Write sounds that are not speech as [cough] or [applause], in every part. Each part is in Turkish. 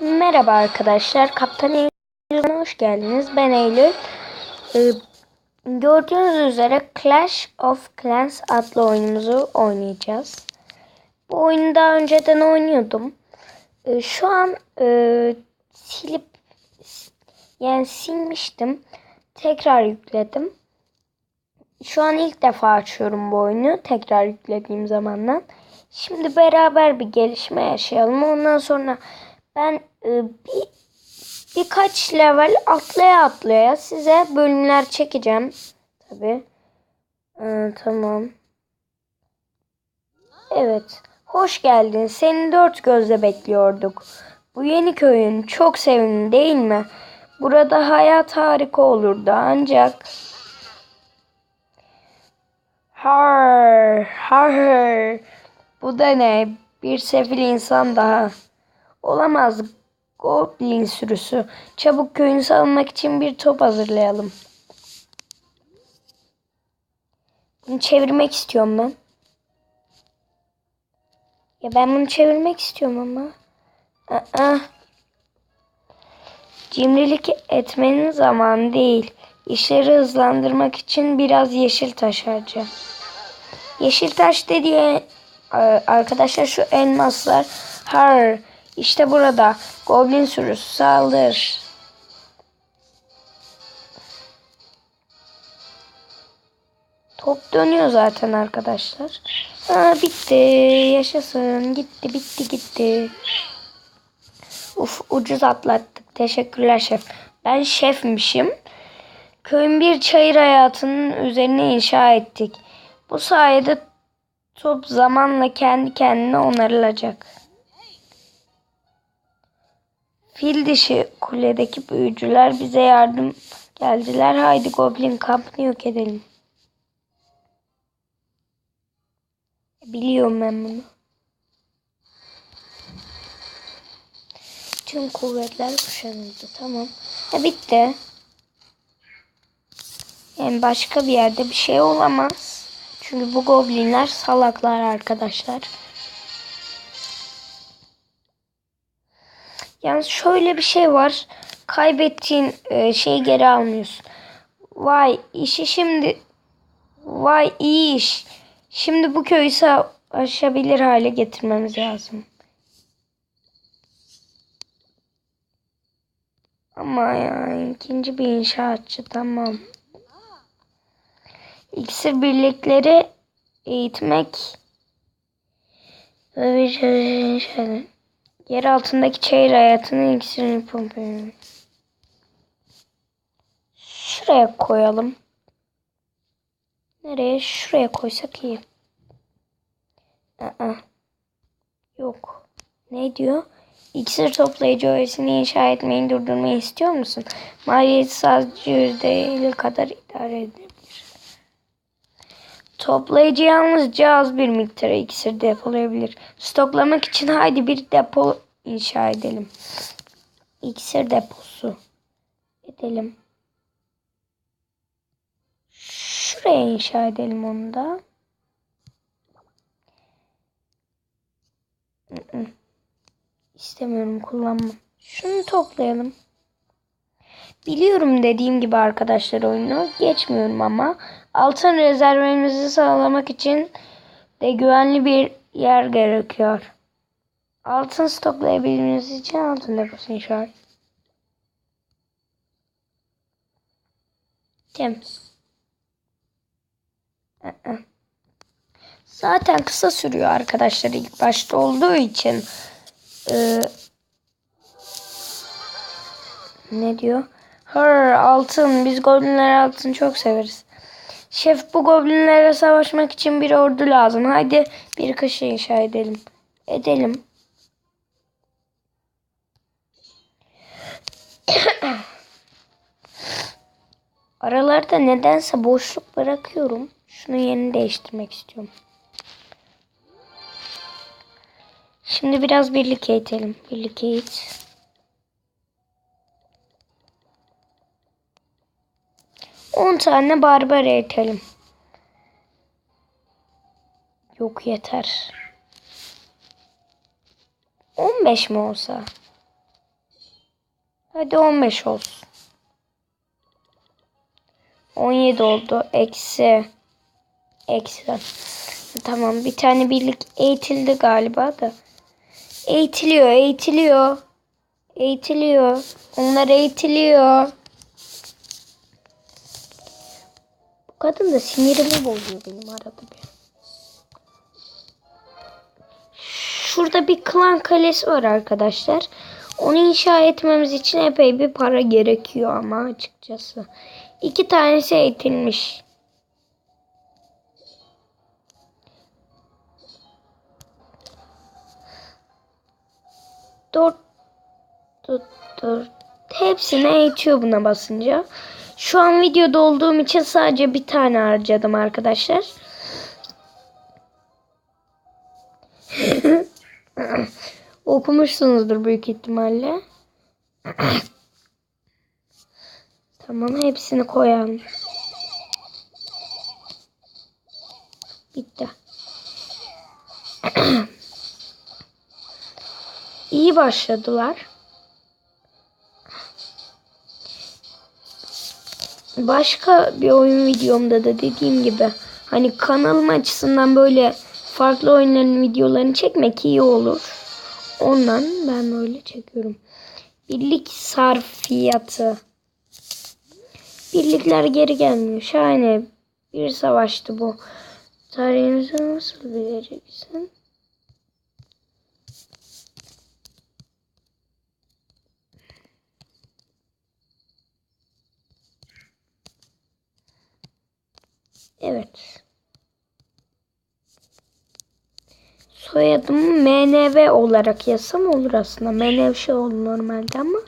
Merhaba arkadaşlar. Kaptan Eylül'e hoş geldiniz. Ben Eylül. Ee, gördüğünüz üzere Clash of Clans adlı oyunumuzu oynayacağız. Bu oyunu daha önceden oynuyordum. Ee, şu an e, silip yani silmiştim. Tekrar yükledim. Şu an ilk defa açıyorum bu oyunu. Tekrar yüklediğim zamandan. Şimdi beraber bir gelişme yaşayalım. Ondan sonra ben e, bir birkaç level atlaya atlaya size bölümler çekeceğim. Tabi. tamam. Evet. Hoş geldin. Seni dört gözle bekliyorduk. Bu yeni köyün çok sevimli değil mi? Burada hayat harika olurdu ancak... Har, har, har. Bu da ne? Bir sefil insan daha. Olamaz. Goblin sürüsü. Çabuk köyünü savunmak için bir top hazırlayalım. Bunu çevirmek istiyorum ben. Ya ben bunu çevirmek istiyorum ama. Aa. Cimrilik etmenin zamanı değil. İşleri hızlandırmak için biraz yeşil taş harca. Yeşil taş dediği arkadaşlar şu elmaslar. Har. İşte burada. Goblin sürüsü saldır. Top dönüyor zaten arkadaşlar. Ha, bitti. Yaşasın. Gitti bitti gitti. Uf ucuz atlattık. Teşekkürler şef. Ben şefmişim. Köyün bir çayır hayatının üzerine inşa ettik. Bu sayede top zamanla kendi kendine onarılacak. Fil dişi kuledeki büyücüler bize yardım geldiler. Haydi Goblin kampını yok edelim. Biliyorum ben bunu. Tüm kuvvetler kuşanıldı. Tamam. E bitti. Yani başka bir yerde bir şey olamaz. Çünkü bu goblinler salaklar arkadaşlar. Yani şöyle bir şey var. Kaybettiğin e, şeyi geri almıyorsun. Vay işi şimdi vay iyi iş. Şimdi bu köyü aşabilir hale getirmemiz lazım. Ama ya ikinci bir inşaatçı tamam. İksir birlikleri eğitmek ve bir şey Yer altındaki çayır hayatının iksirini pompalıyor. Şuraya koyalım. Nereye? Şuraya koysak iyi. Aa. Yok. Ne diyor? İksir toplayıcı öğesini inşa etmeyi durdurmayı istiyor musun? Maliyeti sadece %50 kadar idare edebilir. Toplayıcı yalnızca az bir miktar iksir depolayabilir. Stoklamak için haydi bir depo inşa edelim. İksir deposu edelim. Şuraya inşa edelim onu da. İstemiyorum kullanmam. Şunu toplayalım. Biliyorum dediğim gibi arkadaşlar oyunu geçmiyorum ama altın rezervimizi sağlamak için de güvenli bir yer gerekiyor. Altın stoklayabilmeniz için altın deposu inşa Temiz. Zaten kısa sürüyor arkadaşlar ilk başta olduğu için. Ee, ne diyor? Hır altın. Biz goblinler altın çok severiz. Şef bu goblinlere savaşmak için bir ordu lazım. Haydi bir kışı inşa edelim. Edelim. [coughs] Aralarda nedense boşluk bırakıyorum. Şunu yerini değiştirmek istiyorum. Şimdi biraz birlik eğitelim. Birlik eğit. On tane barbar eğitelim. Yok yeter. On beş mi olsa? Hadi 15 olsun. 17 oldu. Eksi. Eksi. Tamam bir tane birlik eğitildi galiba da. Eğitiliyor, eğitiliyor. Eğitiliyor. Onlar eğitiliyor. Kadın da sinirimi bozuyor benim arada bir. Şurada bir klan kalesi var arkadaşlar. Onu inşa etmemiz için epey bir para gerekiyor ama açıkçası. İki tanesi eğitilmiş. Dört, dört, dört. Hepsini eğitiyor buna basınca. Şu an videoda olduğum için sadece bir tane harcadım arkadaşlar. [laughs] Okumuşsunuzdur büyük ihtimalle. [clears throat] tamam hepsini koyalım. Bitti. [clears throat] İyi başladılar. Başka bir oyun videomda da dediğim gibi hani kanalım açısından böyle farklı oyunların videolarını çekmek iyi olur. Ondan ben böyle çekiyorum. Birlik sarfiyatı. Birlikler geri gelmiyor. Şahane bir savaştı bu. Tarihimizi nasıl bileceksin? Evet. Soyadımı MNV olarak yazsam olur aslında. MNV şey olur normalde ama.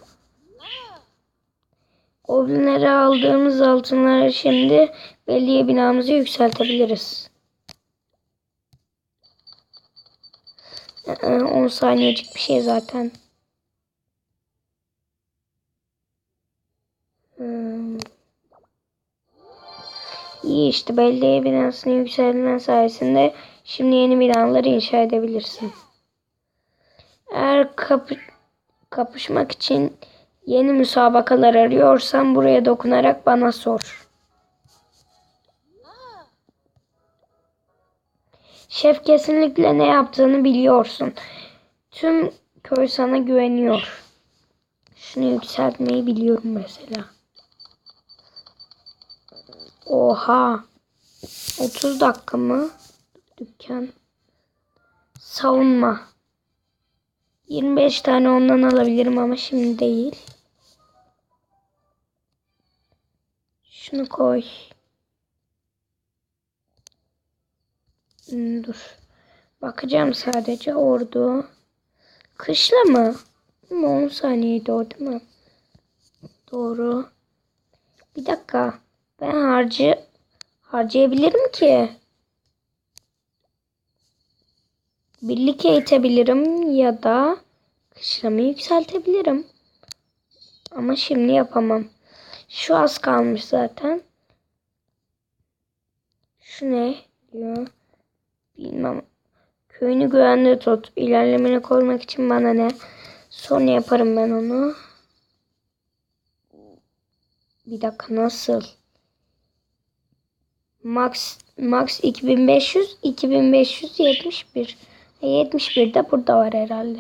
Goblinlere aldığımız altınları şimdi belediye binamızı yükseltebiliriz. Ee, 10 saniyecik bir şey zaten. İyi işte belediye binasının yükselme sayesinde şimdi yeni binaları inşa edebilirsin. Eğer kapı, kapışmak için yeni müsabakalar arıyorsan buraya dokunarak bana sor. Şef kesinlikle ne yaptığını biliyorsun. Tüm köy sana güveniyor. Şunu yükseltmeyi biliyorum mesela. Oha. 30 dakika mı? Dükkan. Savunma. 25 tane ondan alabilirim ama şimdi değil. Şunu koy. Hmm, dur. Bakacağım sadece ordu. Kışla mı? Ama 10 saniyeydi o değil mi? Doğru. Bir dakika. Ben harcı harcayabilirim ki. Birlik eğitebilirim ya da kışlamayı yükseltebilirim. Ama şimdi yapamam. Şu az kalmış zaten. Şu ne diyor? Bilmem. Köyünü güvende tut. İlerlemeni korumak için bana ne? Sonra yaparım ben onu. Bir dakika nasıl? Max Max 2500 2571. 71 de burada var herhalde.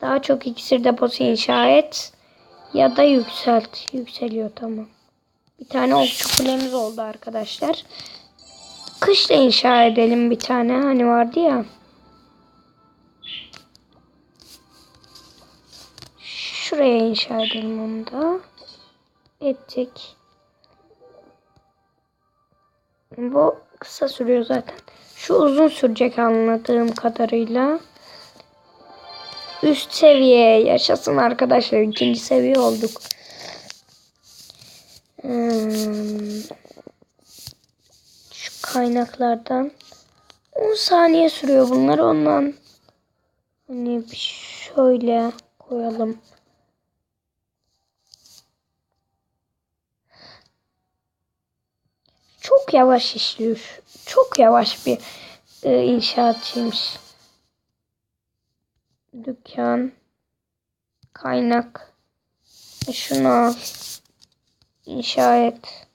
Daha çok iksir deposu inşa et ya da yükselt. Yükseliyor tamam. Bir tane okçu kulemiz oldu arkadaşlar. Kışla inşa edelim bir tane. Hani vardı ya. Şuraya inşa edelim onu da. Ettik. Bu kısa sürüyor zaten. Şu uzun sürecek anladığım kadarıyla. Üst seviye yaşasın arkadaşlar. ikinci seviye olduk. Hmm. Şu kaynaklardan 10 saniye sürüyor bunlar ondan. Hani şöyle koyalım. Çok yavaş işliyor. Çok yavaş bir e, inşaatçıymış. Dükkan. Kaynak. Şunu al. İnşa et.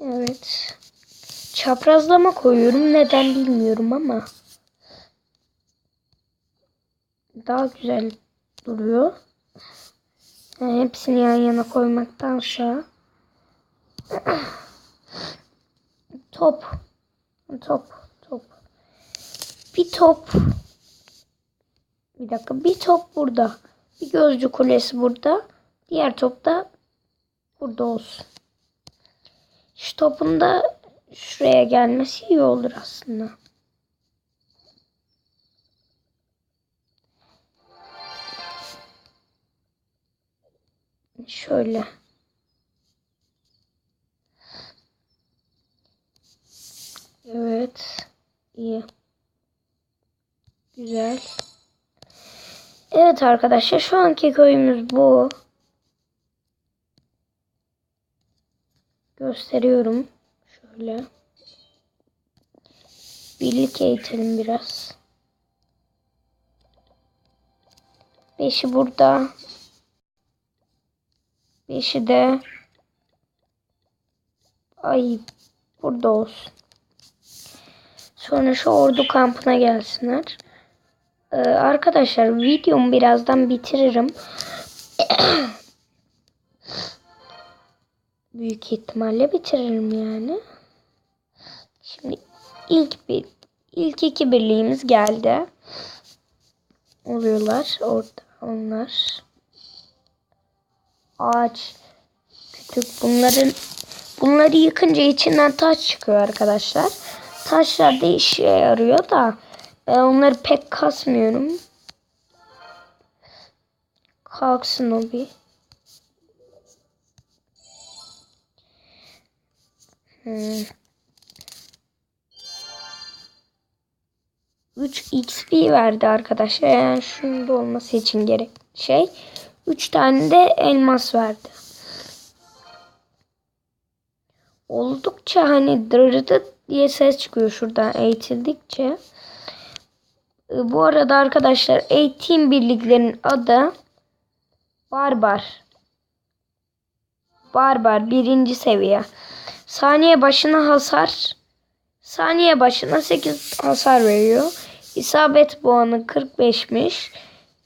Evet. Çaprazlama koyuyorum. Neden bilmiyorum ama. Daha güzel duruyor. Yani hepsini yan yana koymaktansa. Top. Top. Top. Bir top. Bir dakika. Bir top burada. Bir gözcü kulesi burada. Diğer top da burada olsun. Şu topun da şuraya gelmesi iyi olur aslında. Şöyle. Evet. İyi. Güzel. Evet arkadaşlar şu anki köyümüz bu. Gösteriyorum. Şöyle. Birlik eğitelim biraz. Beşi burada. Beşi de ay burada olsun. Sonra şu ordu kampına gelsinler. Ee, arkadaşlar videomu birazdan bitiririm. [coughs] Büyük ihtimalle bitiririm yani. Şimdi ilk bir ilk iki birliğimiz geldi. Oluyorlar orada onlar. Ağaç kütük bunların bunları yıkınca içinden taş çıkıyor arkadaşlar. Taşlar da işe yarıyor da ben onları pek kasmıyorum. Kalksın o bir. Hmm. 3 XP verdi arkadaşlar. Yani şunun da olması için gerek şey. 3 tane de elmas verdi. Oldukça hani dırırdı diye ses çıkıyor şuradan eğitildikçe. Ee, Bu arada arkadaşlar eğitim birliklerin adı Barbar. Barbar birinci seviye. Saniye başına hasar saniye başına 8 hasar veriyor. İsabet puanı 45'miş.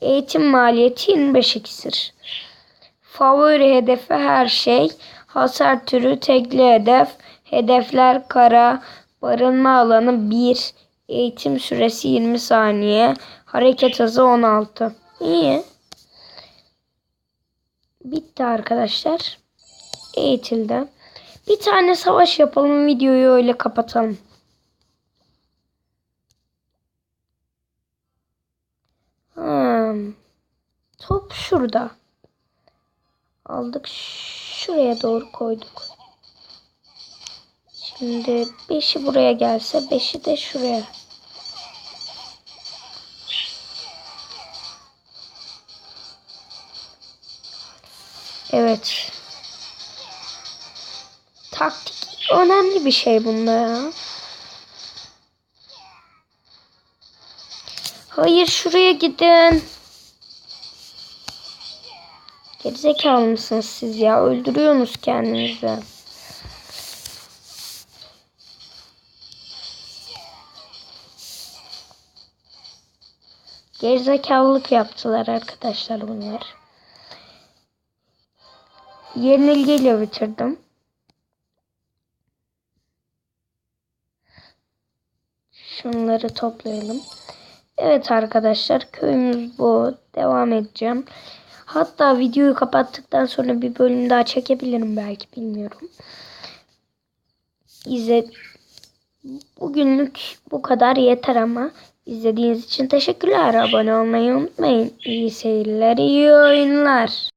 Eğitim maliyeti 25 iksir. Favori hedefi her şey. Hasar türü tekli hedef. Hedefler kara. Barınma alanı 1. Eğitim süresi 20 saniye. Hareket hızı 16. İyi. Bitti arkadaşlar. Eğitildi. Bir tane savaş yapalım. Videoyu öyle kapatalım. Hmm. Top şurada. Aldık. Şuraya doğru koyduk. Şimdi 5'i buraya gelse 5'i de şuraya. Evet. Taktik önemli bir şey bunda ya. Hayır şuraya gidin. Gerizekalı mısınız siz ya? Öldürüyorsunuz kendinizi. Gerizekalılık yaptılar arkadaşlar bunlar. Yenilgiyle bitirdim. Şunları toplayalım. Evet arkadaşlar köyümüz bu. Devam edeceğim. Hatta videoyu kapattıktan sonra bir bölüm daha çekebilirim belki bilmiyorum. İzle Bugünlük bu kadar yeter ama izlediğiniz için teşekkürler. Abone olmayı unutmayın. İyi seyirler, iyi oyunlar.